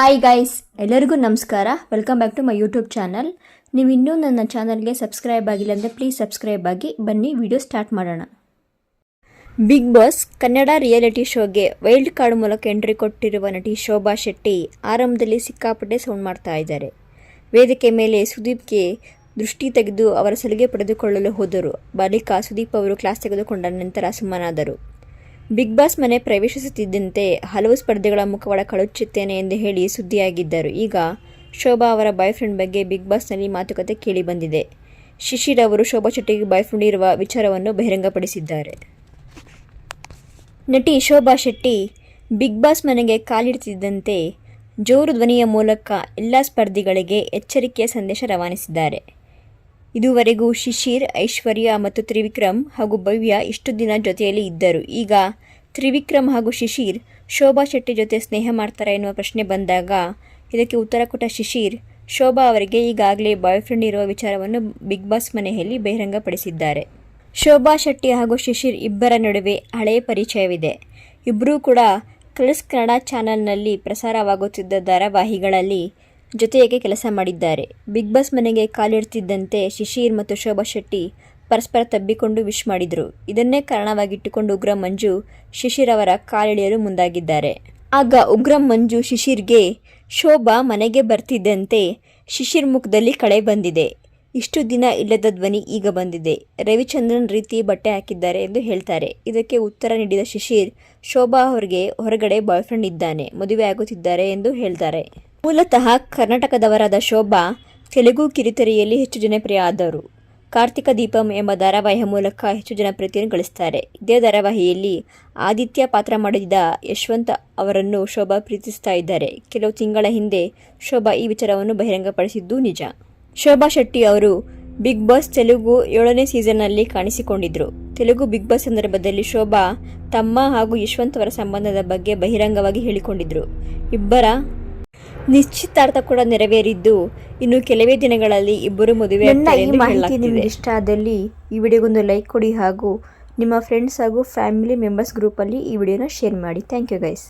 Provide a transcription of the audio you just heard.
Hi guys ಎಲ್ಲರಿಗೂ ನಮಸ್ಕಾರ. Welcome back to my YouTube channel ನೀವು ಇನ್ನೂ ನನ್ನ ಚಾನಲ್ಗೆ ಸಬ್ಸ್ಕ್ರೈಬ್ ಆಗಿಲ್ಲ ಅಂದರೆ ಪ್ಲೀಸ್ ಸಬ್ಸ್ಕ್ರೈಬ್ ಆಗಿ, ಬನ್ನಿ ವಿಡಿಯೋ ಸ್ಟಾರ್ಟ್ ಮಾಡೋಣ. ಬಿಗ್ ಬಾಸ್ ಕನ್ನಡ ರಿಯಾಲಿಟಿ ಶೋಗೆ ವೈಲ್ಡ್ ಕಾರ್ಡ್ ಮೂಲಕ ಎಂಟ್ರಿ ಕೊಟ್ಟಿರುವ ನಟಿ ಶೋಭಾ ಶೆಟ್ಟಿ ಆರಂಭದಲ್ಲಿ ಸಿಕ್ಕಾಪಟ್ಟೆ ಸೌಂಡ್ ಮಾಡ್ತಾ ಇದ್ದಾರೆ. ವೇದಿಕೆ ಮೇಲೆ ಸುದೀಪ್ಗೆ ದೃಷ್ಟಿ ತೆಗೆದು ಅವರ ಸಲಿಗೆ ಪಡೆದುಕೊಳ್ಳಲು ಹೋದರು. ಬಳಿಕ ಸುದೀಪ್ ಅವರು ಕ್ಲಾಸ್ ತೆಗೆದುಕೊಂಡ ನಂತರ ಸುಮ್ಮನಾದರು. ಬಿಗ್ ಬಾಸ್ ಮನೆ ಪ್ರವೇಶಿಸುತ್ತಿದ್ದಂತೆ ಹಲವು ಸ್ಪರ್ಧೆಗಳ ಮುಖವಾಡ ಕಳುಚುತ್ತೇನೆ ಎಂದು ಹೇಳಿ ಸುದ್ದಿಯಾಗಿದ್ದರು. ಈಗ ಶೋಭಾ ಅವರ ಬಾಯ್ ಫ್ರೆಂಡ್ ಬಗ್ಗೆ ಬಿಗ್ ಬಾಸ್ನಲ್ಲಿ ಮಾತುಕತೆ ಕೇಳಿಬಂದಿದೆ ಶಿಶಿರ್ ಅವರು ಶೋಭಾ ಶೆಟ್ಟಿಗೆ ಬಾಯ್ ಫ್ರೆಂಡ್ ಇರುವ ವಿಚಾರವನ್ನು ಬಹಿರಂಗಪಡಿಸಿದ್ದಾರೆ. ನಟಿ ಶೋಭಾ ಶೆಟ್ಟಿ ಬಿಗ್ ಬಾಸ್ ಮನೆಗೆ ಕಾಲಿಡುತ್ತಿದ್ದಂತೆ ಜೋರು ಧ್ವನಿಯ ಮೂಲಕ ಎಲ್ಲ ಸ್ಪರ್ಧಿಗಳಿಗೆ ಎಚ್ಚರಿಕೆಯ ಸಂದೇಶ ರವಾನಿಸಿದ್ದಾರೆ. ಇದುವರೆಗೂ ಶಿಶಿರ್, ಐಶ್ವರ್ಯ ಮತ್ತು ತ್ರಿವಿಕ್ರಮ್ ಹಾಗೂ ಭವ್ಯ ಇಷ್ಟು ದಿನ ಜೊತೆಯಲ್ಲಿ ಇದ್ದರು. ಈಗ ತ್ರಿವಿಕ್ರಮ್ ಹಾಗೂ ಶಿಶಿರ್ ಶೋಭಾ ಶೆಟ್ಟಿ ಜೊತೆ ಸ್ನೇಹ ಮಾಡ್ತಾರೆ ಎನ್ನುವ ಪ್ರಶ್ನೆ ಬಂದಾಗ ಇದಕ್ಕೆ ಉತ್ತರ ಕೊಟ್ಟ ಶಿಶಿರ್, ಶೋಭಾ ಅವರಿಗೆ ಈಗಾಗಲೇ ಬಾಯ್ ಫ್ರೆಂಡ್ ಇರುವ ವಿಚಾರವನ್ನು ಬಿಗ್ ಬಾಸ್ ಮನೆಯಲ್ಲಿ ಬಹಿರಂಗಪಡಿಸಿದ್ದಾರೆ. ಶೋಭಾ ಶೆಟ್ಟಿ ಹಾಗೂ ಶಿಶಿರ್ ಇಬ್ಬರ ನಡುವೆ ಹಳೆಯ ಪರಿಚಯವಿದೆ. ಇಬ್ಬರೂ ಕೂಡ ಕಲರ್ಸ್ ಕನ್ನಡ ಚಾನೆಲ್ನಲ್ಲಿ ಪ್ರಸಾರವಾಗುತ್ತಿದ್ದ ಧಾರಾವಾಹಿಗಳಲ್ಲಿ ಜೊತೆಯಾಗಿ ಕೆಲಸ ಮಾಡಿದ್ದಾರೆ. ಬಿಗ್ ಬಾಸ್ ಮನೆಗೆ ಕಾಲಿಡ್ತಿದ್ದಂತೆ ಶಿಶಿರ್ ಮತ್ತು ಶೋಭಾ ಶೆಟ್ಟಿ ಪರಸ್ಪರ ತಬ್ಬಿಕೊಂಡು ವಿಶ್ ಮಾಡಿದರು. ಇದನ್ನೇ ಕಾರಣವಾಗಿಟ್ಟುಕೊಂಡು ಉಗ್ರ ಮಂಜು ಶಿಶಿರ್ ಅವರ ಕಾಲಿಳಿಯಲು ಮುಂದಾಗಿದ್ದಾರೆ. ಆಗ ಉಗ್ರ ಮಂಜು ಶಿಶಿರ್ಗೆ ಶೋಭಾ ಮನೆಗೆ ಬರ್ತಿದ್ದಂತೆ ಶಿಶಿರ್ ಮುಖದಲ್ಲಿ ಕಳೆ ಬಂದಿದೆ. ಇಷ್ಟು ದಿನ ಇಲ್ಲದ ಧ್ವನಿ ಈಗ ಬಂದಿದೆ. ರವಿಚಂದ್ರನ್ ರೀತಿ ಬಟ್ಟೆ ಹಾಕಿದ್ದಾರೆ ಎಂದು ಹೇಳ್ತಾರೆ. ಇದಕ್ಕೆ ಉತ್ತರ ನೀಡಿದ ಶಿಶಿರ್, ಶೋಭಾ ಅವರಿಗೆ ಹೊರಗಡೆ ಬಾಯ್ ಫ್ರೆಂಡ್ ಇದ್ದಾನೆ, ಮದುವೆ ಆಗುತ್ತಿದ್ದಾರೆ ಎಂದು ಹೇಳ್ತಾರೆ. ಮೂಲತಃ ಕರ್ನಾಟಕದವರಾದ ಶೋಭಾ ತೆಲುಗು ಕಿರಿತೆರೆಯಲ್ಲಿ ಹೆಚ್ಚು ಜನಪ್ರಿಯ ಆದರು ಕಾರ್ತಿಕ ದೀಪಂ ಎಂಬ ಧಾರಾವಾಹಿಯ ಮೂಲಕ ಹೆಚ್ಚು ಜನಪ್ರಿಯತೆಯನ್ನು ಗಳಿಸ್ತಾರೆ ಇದೇ ಧಾರಾವಾಹಿಯಲ್ಲಿ ಆದಿತ್ಯ ಪಾತ್ರ ಮಾಡಿದ ಯಶವಂತ ಅವರನ್ನು ಶೋಭಾ ಪ್ರೀತಿಸ್ತಾ ಇದ್ದಾರೆ. ಕೆಲವು ತಿಂಗಳ ಹಿಂದೆ ಶೋಭಾ ಈ ವಿಚಾರವನ್ನು ಬಹಿರಂಗಪಡಿಸಿದ್ದು ನಿಜ. ಶೋಭಾ ಶೆಟ್ಟಿ ಅವರು ಬಿಗ್ ಬಾಸ್ ತೆಲುಗು ಏಳನೇ ಸೀಸನ್ನಲ್ಲಿ ಕಾಣಿಸಿಕೊಂಡಿದ್ದರು ತೆಲುಗು ಬಿಗ್ ಬಾಸ್ ಸಂದರ್ಭದಲ್ಲಿ ಶೋಭಾ ತಮ್ಮ ಹಾಗೂ ಯಶವಂತ್ ಅವರ ಸಂಬಂಧದ ಬಗ್ಗೆ ಬಹಿರಂಗವಾಗಿ ಹೇಳಿಕೊಂಡಿದ್ದರು ಇಬ್ಬರ ನಿಶ್ಚಿತಾರ್ಥ ಕೂಡ ನೆರವೇರಿದ್ದು ಇನ್ನು ಕೆಲವೇ ದಿನಗಳಲ್ಲಿ ಇಬ್ಬರು ಮದುವೆ ಈ ಮಾಹಿತಿ ಹೇಳಲಾಗ್ತಿದೆ. ಇಷ್ಟ ಆದಲ್ಲಿ ಈ ವಿಡಿಯೋಗೊಂದು ಲೈಕ್ ಕೊಡಿ ಹಾಗೂ ನಿಮ್ಮ ಫ್ರೆಂಡ್ಸ್ ಹಾಗೂ ಫ್ಯಾಮಿಲಿ ಮೆಂಬರ್ಸ್ ಗ್ರೂಪಲ್ಲಿ ಈ ವಿಡಿಯೋನ ಶೇರ್ ಮಾಡಿ ಥ್ಯಾಂಕ್ ಯು ಗೈಸ್